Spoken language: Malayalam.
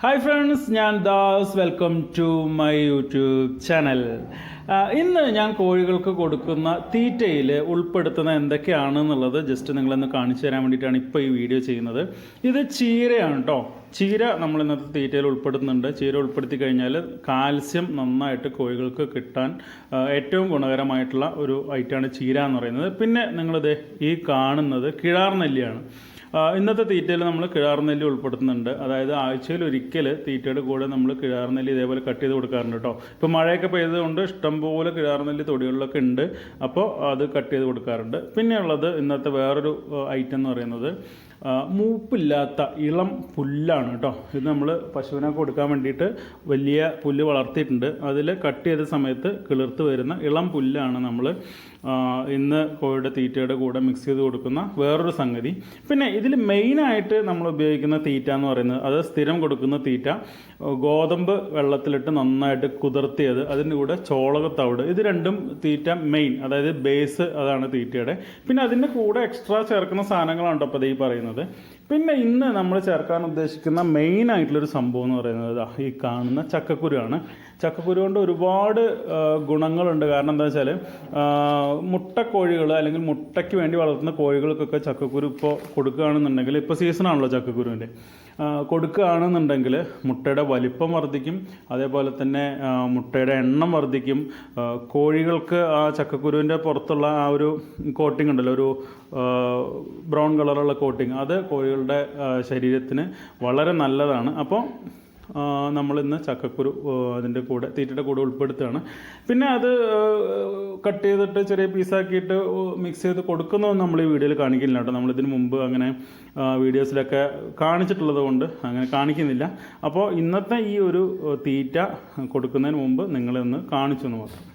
ഹായ് ഫ്രണ്ട്സ് ഞാൻ Das. Welcome to my YouTube channel ഇന്ന് ഞാൻ കോഴികൾക്ക് കൊടുക്കുന്ന തീറ്റയിൽ ഉൾപ്പെടുത്തുന്ന എന്തൊക്കെയാണ് എന്നുള്ളത് ജസ്റ്റ് നിങ്ങളൊന്ന് കാണിച്ചു തരാൻ വേണ്ടിയിട്ടാണ് ഇപ്പോൾ ഈ വീഡിയോ ചെയ്യുന്നത്. ഇത് ചീരയാണ് കേട്ടോ ചീര നമ്മൾ ഇന്നത്തെ തീറ്റയിൽ ഉൾപ്പെടുത്തുന്നുണ്ട്. ചീര ഉൾപ്പെടുത്തി കഴിഞ്ഞാൽ കാൽസ്യം നന്നായിട്ട് കോഴികൾക്ക് കിട്ടാൻ ഏറ്റവും ഗുണകരമായിട്ടുള്ള ഒരു ഐറ്റമാണ് ചീര എന്ന് പറയുന്നത്. പിന്നെ നിങ്ങളിത് ഈ കാണുന്നത് കിഴാർ നെല്ലിയാണ് ഇന്നത്തെ തീറ്റയിൽ നമ്മൾ കിഴാർനെല്ലി ഉൾപ്പെടുത്തുന്നുണ്ട്. അതായത് ആഴ്ചയിൽ ഒരിക്കൽ തീറ്റയുടെ കൂടെ നമ്മൾ കിഴാർനെല്ലി ഇതേപോലെ കട്ട് ചെയ്ത് കൊടുക്കാറുണ്ട് കേട്ടോ ഇപ്പോൾ മഴയൊക്കെ പെയ്തതുകൊണ്ട് ഇഷ്ടംപോലെ കിഴാർനെല്ലി തൊടികളിലൊക്കെ ഉണ്ട്. അപ്പോൾ അത് കട്ട് ചെയ്ത് കൊടുക്കാറുണ്ട്. പിന്നെയുള്ളത് ഇന്നത്തെ വേറൊരു ഐറ്റം എന്ന് പറയുന്നത് മൂപ്പില്ലാത്ത ഇളം പുല്ലാണ് കേട്ടോ ഇത് നമ്മൾ പശുവിനെ കൊടുക്കാൻ വേണ്ടിയിട്ട് വലിയ പുല്ല് വളർത്തിയിട്ടുണ്ട്. അതിൽ കട്ട് ചെയ്ത സമയത്ത് കിളിർത്ത് വരുന്ന ഇളം പുല്ലാണ് നമ്മൾ ഇന്ന് കോഴിയുടെ തീറ്റയുടെ കൂടെ മിക്സ് ചെയ്ത് കൊടുക്കുന്ന വേറൊരു സംഗതി. പിന്നെ ഇതിൽ മെയിനായിട്ട് നമ്മൾ ഉപയോഗിക്കുന്ന തീറ്റ എന്ന് പറയുന്നത് അത് സ്ഥിരം കൊടുക്കുന്ന തീറ്റ ഗോതമ്പ് വെള്ളത്തിലിട്ട് നന്നായിട്ട് കുതിർത്തിയത് അതിന്റെ കൂടെ ചോളകത്തവിട് ഇത് രണ്ടും തീറ്റ മെയിൻ അതായത് ബേസ് അതാണ് തീറ്റയുടെ. പിന്നെ അതിന്റെ കൂടെ എക്സ്ട്രാ ചേർക്കുന്ന സാധനങ്ങളാണ് കേട്ടോ അപ്പോൾ ഈ പറയുന്നത്. പിന്നെ ഇന്ന് നമ്മൾ ചേർക്കാൻ ഉദ്ദേശിക്കുന്ന മെയിൻ ആയിട്ടുള്ളൊരു സംഭവം എന്ന് പറയുന്നത് ഈ കാണുന്ന ചക്കക്കുരുവാണ്. ചക്കക്കുരു കൊണ്ട് ഒരുപാട് ഗുണങ്ങളുണ്ട്. കാരണം എന്താ വെച്ചാൽ മുട്ടക്കോഴികൾ അല്ലെങ്കിൽ മുട്ടയ്ക്ക് വേണ്ടി വളർത്തുന്ന കോഴികൾക്കൊക്കെ ചക്കക്കുരു ഇപ്പോൾ കൊടുക്കുകയാണെന്നുണ്ടെങ്കിൽ ഇപ്പോൾ സീസണാണല്ലോ ചക്കക്കുരുവിന്റെ കൊടുക്കുകയാണെന്നുണ്ടെങ്കിൽ മുട്ടയുടെ വലിപ്പം വർദ്ധിക്കും അതേപോലെ തന്നെ മുട്ടയുടെ എണ്ണം വർദ്ധിക്കും. കോഴികൾക്ക് ആ ചക്കക്കുരുവിന്റെ പുറത്തുള്ള ആ ഒരു കോട്ടിംഗ് ഉണ്ടല്ലോ ഒരു ബ്രൗൺ കളറുള്ള കോട്ടിങ് അത് കോഴികളുടെ ശരീരത്തിന് വളരെ നല്ലതാണ്. അപ്പോൾ നമ്മളിന്ന് ചക്കക്കുരു അതിന്റെ കൂടെ തീറ്റയുടെ കൂടെ ഉൾപ്പെടുത്തുകയാണ്. പിന്നെ അത് കട്ട് ചെയ്തിട്ട് ചെറിയ പീസാക്കിയിട്ട് മിക്സ് ചെയ്ത് കൊടുക്കുന്നതൊന്നും നമ്മൾ ഈ വീഡിയോയിൽ കാണിക്കില്ല കേട്ടോ. നമ്മളിതിന് മുമ്പ് അങ്ങനെ വീഡിയോസിലൊക്കെ കാണിച്ചിട്ടുള്ളത് കൊണ്ട് അങ്ങനെ കാണിക്കുന്നില്ല. അപ്പോൾ ഇന്നത്തെ ഈ ഒരു തീറ്റ കൊടുക്കുന്നതിന് മുമ്പ് നിങ്ങളെ ഒന്ന് കാണിച്ചു എന്ന് മാത്രം.